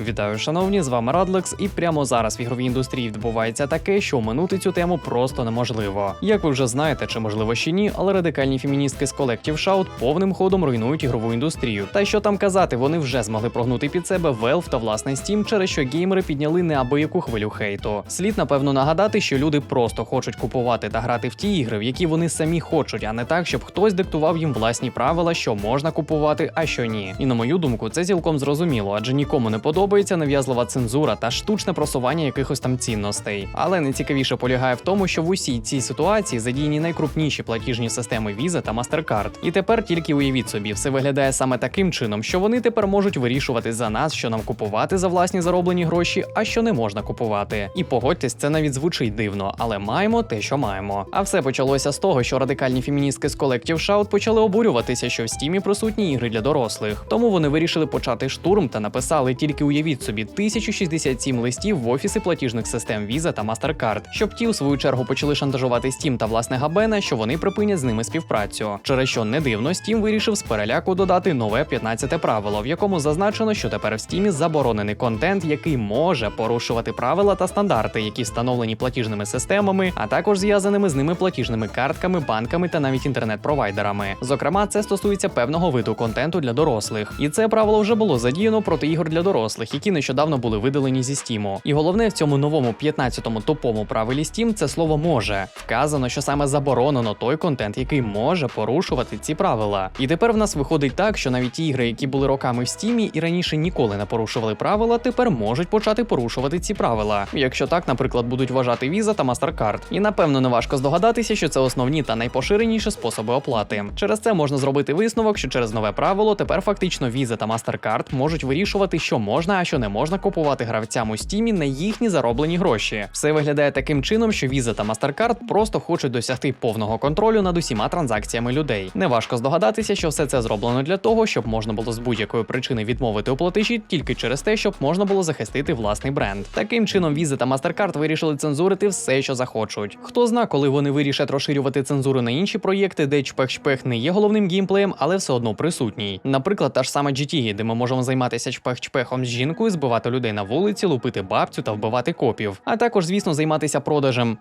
Вітаю, шановні, з вами Радлекс, і прямо зараз в ігровій індустрії відбувається таке, що оминути цю тему просто неможливо. Як ви вже знаєте, чи можливо ще ні, але радикальні феміністки з Collective Shout повним ходом руйнують ігрову індустрію. Та що там казати, вони вже змогли прогнути під себе Valve та власне Steam, через що геймери підняли неабияку хвилю хейту. Слід напевно нагадати, що люди просто хочуть купувати та грати в ті ігри, в які вони самі хочуть, а не так, щоб хтось диктував їм власні правила, що можна купувати, а що ні. І на мою думку, це цілком зрозуміло, адже нікому не подобається нав'язлива цензура та штучне просування якихось там цінностей. Але найцікавіше полягає в тому, що в усій цій ситуації задіяні найкрупніші платіжні системи Visa та MasterCard. І тепер тільки уявіть собі, все виглядає саме таким чином, що вони тепер можуть вирішувати за нас, що нам купувати за власні зароблені гроші, а що не можна купувати. І погодьтесь, це навіть звучить дивно, але маємо те, що маємо. А все почалося з того, що радикальні феміністки з Collective Shout почали обурюватися, що в стімі присутні ігри для дорослих. Тому вони вирішили почати штурм та написали тільки уявіть собі 1067 листів в офіси платіжних систем Visa та MasterCard, щоб ті у свою чергу почали шантажувати Steam та власне Габена, що вони припинять з ними співпрацю. Через що не дивно, Steam вирішив з переляку додати нове 15 правило, в якому зазначено, що тепер в Steam заборонений контент, який може порушувати правила та стандарти, які встановлені платіжними системами, а також зв'язаними з ними платіжними картками, банками та навіть інтернет-провайдерами. Зокрема, це стосується певного виду контенту для дорослих, і це правило вже було задіяно проти ігор для дорослих, які нещодавно були видалені зі Steam. І головне в цьому новому 15-му топому правилі Steam це слово може. Вказано, що саме заборонено той контент, який може порушувати ці правила. І тепер в нас виходить так, що навіть ті ігри, які були роками в Steam і раніше ніколи не порушували правила, тепер можуть почати порушувати ці правила. Якщо так, наприклад, будуть вважати Visa та MasterCard. І напевно не важко здогадатися, що це основні та найпоширеніші способи оплати. Через це можна зробити висновок, що через нове правило тепер фактично Visa та MasterCard можуть вирішувати, що можна, а що не можна купувати гравцям у Steam на їхні зароблені гроші. Все виглядає таким чином, що Visa та MasterCard просто хочуть досягти повного контролю над усіма транзакціями людей. Неважко здогадатися, що все це зроблено для того, щоб можна було з будь-якої причини відмовити у платежі тільки через те, щоб можна було захистити власний бренд. Таким чином, Visa та MasterCard вирішили цензурити все, що захочуть. Хто зна, коли вони вирішать розширювати цензуру на інші проєкти, де чпех-чпех не є головним геймплеєм, але все одно присутній. Наприклад, та ж сама GTA, де ми можемо займатися чпех-чпехом з жінкою, збивати людей на вулиці, лупити бабцю та вбивати копів. А також, звісно, займатися продажем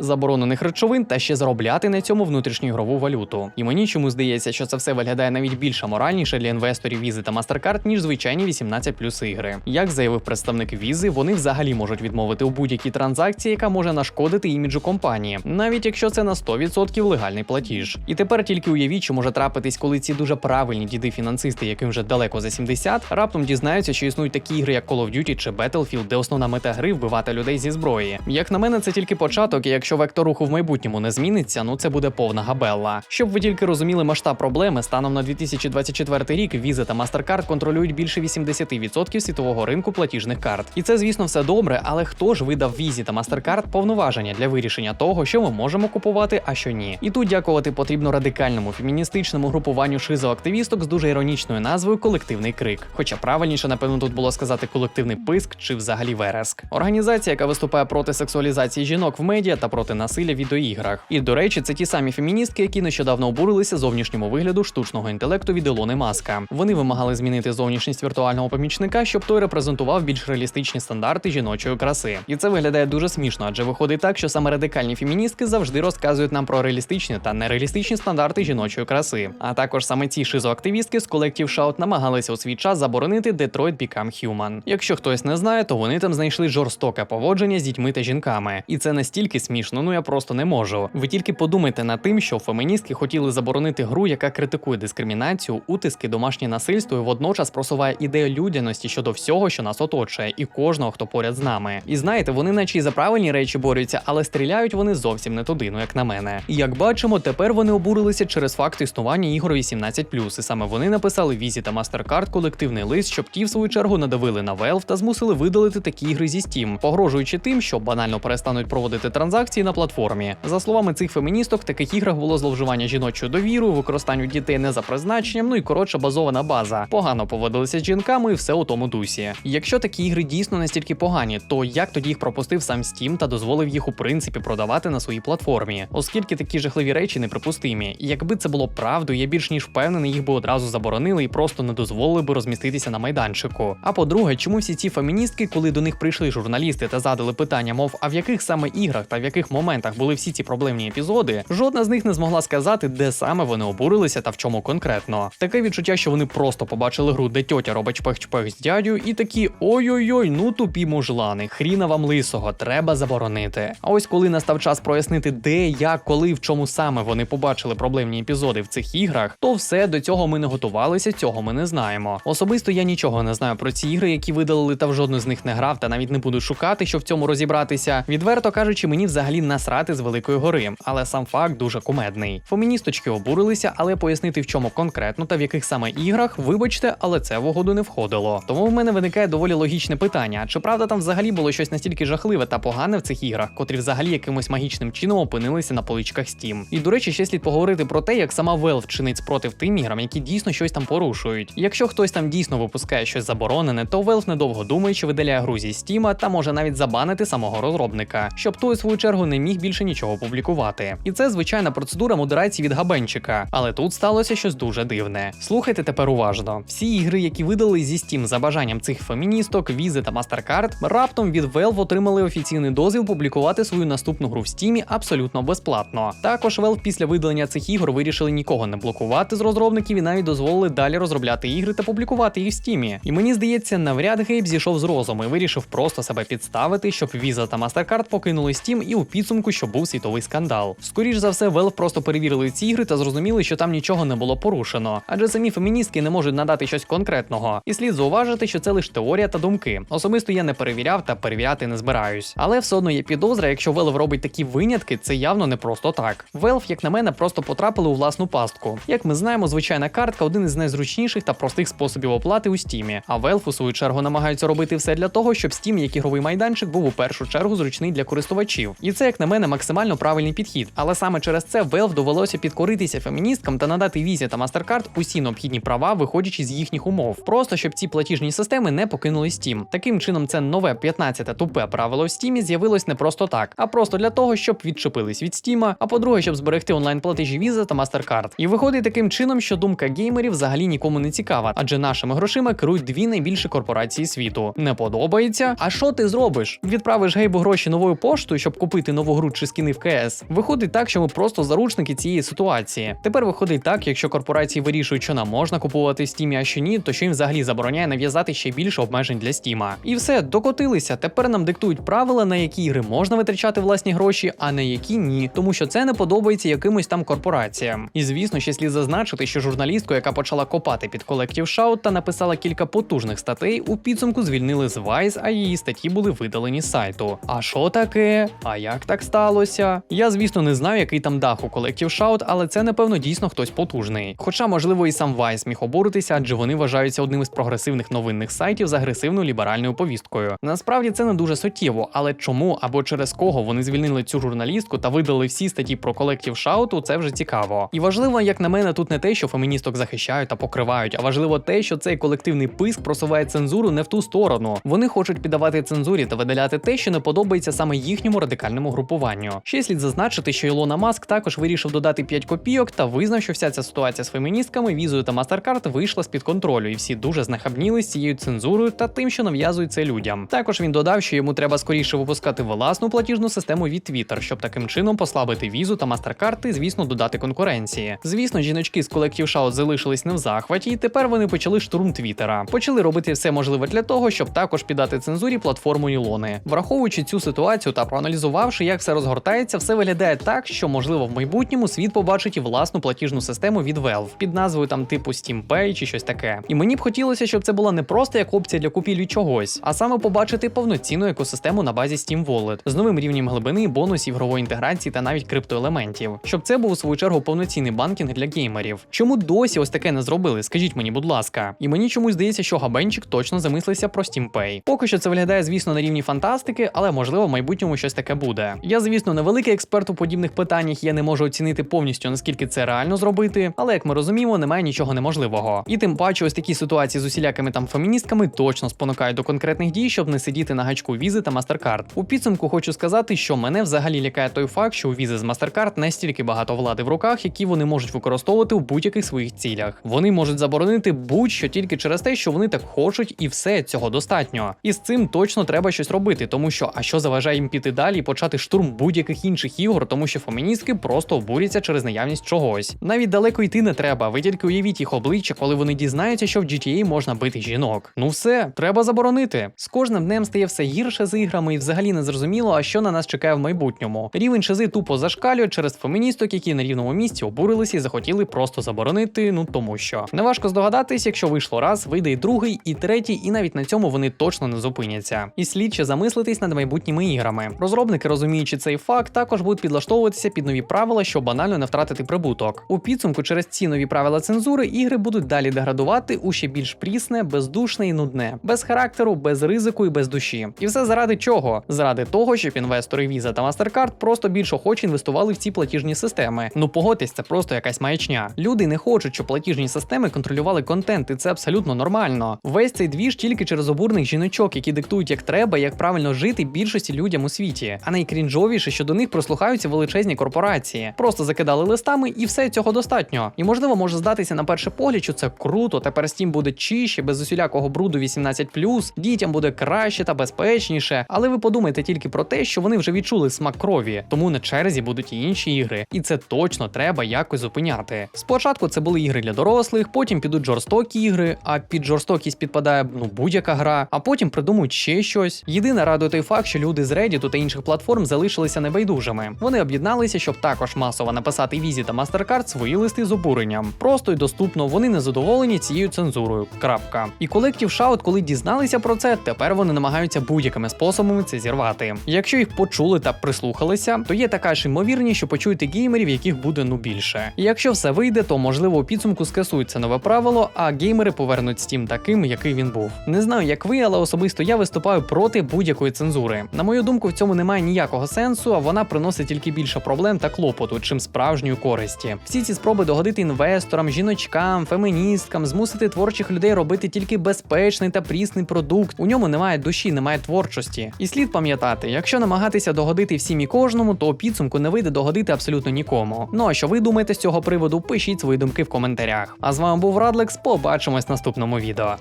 заборонених речовин та ще заробляти на цьому внутрішньоігрову валюту. І мені чому здається, що це все виглядає навіть більш аморальніше для інвесторів Visa та MasterCard, ніж звичайні 18 плюс ігри. Як заявив представник Visa, вони взагалі можуть відмовити у будь-якій транзакції, яка може нашкодити іміджу компанії, навіть якщо це на 100% легальний платіж. І тепер тільки уявіть, що може трапитись, коли ці дуже правильні діди-фінансисти, яким вже далеко за 70, раптом дізнаються, що існують такі ігри, як Call of Duty чи Battlefield, де основна мета гри вбивати людей зі зброї. Як на мене, це тільки початок, і якщо вектор руху в майбутньому не зміниться, ну це буде повна габелла. Щоб ви тільки розуміли масштаб проблеми, станом на 2024 рік Visa та MasterCard контролюють більше 80% світового ринку платіжних карт. І це, звісно, все добре, але хто ж видав Visa та MasterCard повноваження для вирішення того, що ми можемо купувати, а що ні? І тут дякувати потрібно радикальному феміністичному групуванню шизоактивісток з дуже іронічною назвою Колективний крик. Хоча правильніше, напевно, тут було сказати колективний писк чи взагалі вереск. Організація, яка виступає проти сексуалізації жінок в медіа та проти насилля в відеоіграх. І до речі, це ті самі феміністки, які нещодавно обурилися зовнішньому вигляду штучного інтелекту від Ілони Маска. Вони вимагали змінити зовнішність віртуального помічника, щоб той репрезентував більш реалістичні стандарти жіночої краси. І це виглядає дуже смішно, адже виходить так, що саме радикальні феміністки завжди розказують нам про реалістичні та нереалістичні стандарти жіночої краси. А також саме ці шизоактивістки з Collective Shout намагалися у свій час заборонити Detroit Become Human. Якщо хтось не знає, то вони там знайшли жорстоке поводження з дітьми та жінками. І це настільки смішно, ну я просто не можу. Ви тільки подумайте над тим, що феміністки хотіли заборонити гру, яка критикує дискримінацію, утиски, домашнє насильство і водночас просуває ідею людяності щодо всього, що нас оточує, і кожного, хто поряд з нами. І знаєте, вони наче й за правильні речі борються, але стріляють вони зовсім не туди, ну як на мене. І як бачимо, тепер вони обурилися через факт існування ігор 18+, і саме вони написали Візі та MasterCard колективний лист, щоб ті в свою чергу надавили на Valve та змусили видалити такі ігри зі Steam, погрожуючи тим, що банально перестануть проводити транзакції на платформі. За словами цих феміністок, в таких іграх було зловживання жіночою довірою, використанню дітей не за призначенням, ну і коротше базована база. Погано поводилися з жінками і все у тому дусі. Якщо такі ігри дійсно настільки погані, то як тоді їх пропустив сам Steam та дозволив їх у принципі продавати на своїй платформі, оскільки такі жахливі речі неприпустимі. Якби це було правдою, я більш ніж впевнений, їх би одразу заборонили і просто не дозволили би розміститися на майданчику. А по-друге, чому всі ці феміністки, коли до них прийшли журналісти та задали питання, мов а в яких саме іграх та в яких моментах були всі ці проблемні епізоди, жодна з них не змогла сказати, де саме вони обурилися та в чому конкретно. Таке відчуття, що вони просто побачили гру, де тьотя робить чпех-чпех з дядю, і такі ой-ой-ой, ну тупі мужлани, хріна вам лисого, треба заборонити. А ось коли настав час прояснити, де, як, коли, в чому саме вони побачили проблемні епізоди в цих іграх, то все до цього ми не готувалися, цього ми не знаємо. Особисто я нічого не знаю про ці ігри, які видалили, та в жодну з них не грав, та навіть не буду шукати, щоб в цьому розібратися. Відверто кажучи, мені взагалі насрати з великої гори, але сам факт дуже кумедний. Феміністочки обурилися, але пояснити в чому конкретно та в яких саме іграх, вибачте, але це в угоду не входило. Тому в мене виникає доволі логічне питання: чи правда там взагалі було щось настільки жахливе та погане в цих іграх, котрі взагалі якимось магічним чином опинилися на поличках Steam? І до речі, ще слід поговорити про те, як сама Valve чинить спротив тим іграм, які дійсно щось там порушують. Якщо хтось там дійсно випускає щось заборонене, то Valve недовго думаючи видаляє гру зі Steam та може навіть забанити самого розробника, щоб той у свою чергу не міг більше нічого публікувати. І це звичайна процедура модерації від габенчика. Але тут сталося щось дуже дивне. Слухайте тепер уважно: всі ігри, які видали зі Steam за бажанням цих феміністок, Visa та MasterCard, раптом від Valve отримали офіційний дозвіл публікувати свою наступну гру в Steam абсолютно безплатно. Також Valve після видалення цих ігор вирішили нікого не блокувати з розробників і навіть дозволили далі розробляти ігри та публікувати їх в Steam. І мені здається, навряд Гейб зійшов з розуму і вирішив просто себе підставити, щоб Visa та MasterCard покинули Steam і у підсумку, щоб був світовий скандал. Скоріш за все, Valve просто перевірили ці ігри та зрозуміли, що там нічого не було порушено, адже самі феміністки не можуть надати щось конкретного. І слід зауважити, що це лише теорія та думки. Особисто я не перевіряв та перевіряти не збираюсь. Але все одно є підозра, якщо Valve робить такі винятки, це явно не просто так. Valve, як на мене, просто потрапили у власну пастку. Як ми знаємо, звичайна картка один із найзручніших та простих способів оплати у Steam. А Valve, у свою чергу, намагаються робити все для того, щоб Steam як ігровий майданчик був у першу чергу зручний для користувачів. І це, як на мене, максимально правильний підхід. Але саме через це Valve довелося підкоритися феміністкам та надати Visa та MasterCard усі необхідні права, виходячи з їхніх умов. Просто щоб ці платіжні системи не покинули Steam. Таким чином, це нове 15-те тупе правило в Steam з'явилось не просто так, а просто для того, щоб відчепились від Steam, а по-друге, щоб зберегти онлайн платежі Visa та MasterCard. І виходить таким чином, що думка геймерів взагалі нікому не цікава, адже нашими грошима керують дві найбільші корпорації світу. Не подобається. А що ти зробиш? Відправиш гейбу гроші новою поштою, щоб купити нову гру чи скіни в КС. Виходить так, що ми просто заручники цієї ситуації. Тепер виходить так, якщо корпорації вирішують, що нам можна купувати Steam, а що ні, то що їм взагалі забороняє нав'язати ще більше обмежень для Steam. І все, докотилися. Тепер нам диктують правила, на які ігри можна витрачати власні гроші, а на які ні, тому що це не подобається якимось там корпораціям. І звісно, ще слід зазначити, що журналістку, яка почала копати під колектив Shout та написала кілька потужних статей, у підсумку звільнили з Vice, а її статті були видалені з сайту. А що таке? А як так сталося? Я, звісно, не знаю, який там дах у колектив Shout, але це напевно дійсно хтось потужний. Хоча, можливо, і сам Vice міг обуритися, адже вони вважаються одним із прогресивних новинних сайтів з агресивною ліберальною повісткою. Насправді це не дуже суттєво, але чому або через кого вони звільнили цю журналістку та видали всі статті про колектив Шауту, це вже цікаво. І важливо, як на мене, тут не те, що феміністок захищають та покривають, а важливо те, що цей колективний писк просуває цензуру не в ту сторону. Вони хочуть піддавати цензурі та видаляти те, що не подобається саме їхньому радикальному групуванню. Ще слід зазначити, що Ілона Маск також вирішив додати 5 копійок та визнав, що вся ця ситуація з феміністками, візою та MasterCard вийшла з під контролю, і всі дуже знахабніли з цією цензурою та тим, що нав'язують це людям. Також він додав, що йому треба скоріше випускати власну платіжну систему від Twitter, щоб таким чином послабити візу та MasterCard і, звісно, додати конкуренції. Звісно, жіночки з колектив Shout залишились не в захваті, і тепер вони почали штурм Твіттера. Почали робити все можливе для того, щоб також піддати цензурі платформу Ілони. Враховуючи цю ситуацію та проаналізувавши, як все розгортається, все виглядає так, що можливо в майбутньому світ побачить і власну платіжну систему від Valve під назвою там типу Steam Pay чи щось таке. І мені б хотілося, щоб це була не просто як опція для купівлі чогось, а саме побачити повноцінну екосистему на базі Steam Wallet з новим рівнем глибини, бонусів, ігрової інтеграції та навіть криптоелементів, щоб це був у свою чергу повноцінний банкінг для геймерів. Чому досі ось таке не зробили? Скажіть мені, будь ласка. І мені чомусь здається, що габенчик точно замислився про Steam Pay. Поки що це виглядає, звісно, на рівні фантастики, але можливо в майбутньому щось таке буде. Я, звісно, не великий експерт у подібних питаннях, я не можу оцінити повністю наскільки це реально зробити, але як ми розуміємо, немає нічого неможливого. І тим паче, ось такі ситуації з усілякими там феміністками точно спонукають до конкретних дій, щоб не сидіти на гачку візи та MasterCard. У підсумку хочу сказати, що мене взагалі лякає той факт, що у візи з MasterCard настільки багато влади в руках, які вони можуть використовувати у будь-яких своїх цілях. Вони можуть заборонити будь-що тільки через те, що вони так хочуть, і все цього достатньо. І з цим точно треба щось робити, тому що а що заважає їм піти далі і почати штурм будь-яких інших ігор, тому що феміністки просто обуряться через наявність чогось. Навіть далеко йти не треба. Ви тільки уявіть їх обличчя, коли вони дізнаються, що в GTA можна бити жінок. Ну все, треба заборонити. З кожним днем стає все гірше з іграми, і взагалі не зрозуміло, а що на нас чекає в майбутньому. Рівень шизи тупо зашкалює через феміністок, які на рівному місці обурилися і захотіли просто заборонити. Ну тому що неважко здогадатись, якщо вийшло раз, вийде і другий, і третій, і навіть на цьому вони точно не зупиняться. І слід ще замислитись над майбутніми іграми. Розробники, розуміючи цей факт, також будуть підлаштовуватися під нові правила, щоб банально не втратити прибуток. У підсумку, через ці нові правила цензури, ігри будуть далі деградувати у ще більш прісне, бездушне і нудне, без характеру, без ризику і без душі. І все заради чого? Заради того, щоб інвестори Visa та MasterCard просто більш охоче інвестували в ці платіжні системи. Ну погодьтесь, це просто якась маячня. Люди не хочуть, щоб платіжні системи контролювали контент, і це абсолютно нормально. Весь цей двіж тільки через обурних жіночок, які диктують, як треба, як правильно жити більшості людям у світі. А найкрінжовіше, що до них прослухаються величезні корпорації. Просто закидали листами, і все цього достатньо. І можливо може здатися на перший погляд, що це круто. Тепер Steam буде чище, без усілякого бруду 18+, дітям буде краще та безпечніше. Але ви подумайте тільки про те, що вони вже відчули смак крові, тому на черзі будуть і інші ігри, і це точно треба якось зупиняти. Спочатку це були ігри для дорослих, потім підуть жорстокі ігри, а під жорстокість підпадає ну будь-яка гра, а потім придумають ще щось. Єдине радує той факт, що люди з Reddit та інших платформ залишилися небайдужими. Вони об'єдналися, щоб також масово написати Візі та MasterCard свої листи з обуренням. Просто й доступно, вони не задоволені цією цензурою. Крапка. І колектив Shout, коли дізналися про це, тепер вони намагаються будь-якими способами це зірвати. Якщо їх почули та прислухалися, то є така ж ймовірність, що почуєте геймерів, яких буде ну більше. І якщо все вийде, то можливо у підсумку скасують це нове правило, а геймери повернуть Steam таким, який він був. Не знаю, як ви, але особисто я виступаю проти будь-якої цензури. На мою думку, в цьому немає ніякого сенсу, а вона приносить тільки більше проблем та клопоту, чим справжньої користі. Всі ці спроби догодити інвесторам, жіночкам, феміністкам, змусити творчих людей робити тільки безпечний та прісний продукт. У ньому немає душі, немає творчості. І слід пам'ятати, якщо намагатися догодити всім і кожному, то у підсумку не вийде догодити абсолютно нікому. Ну а що ви думаєте з цього приводу? Пишіть свої думки в коментарях. А з вами був Радлекс. Побачимось в наступному відео.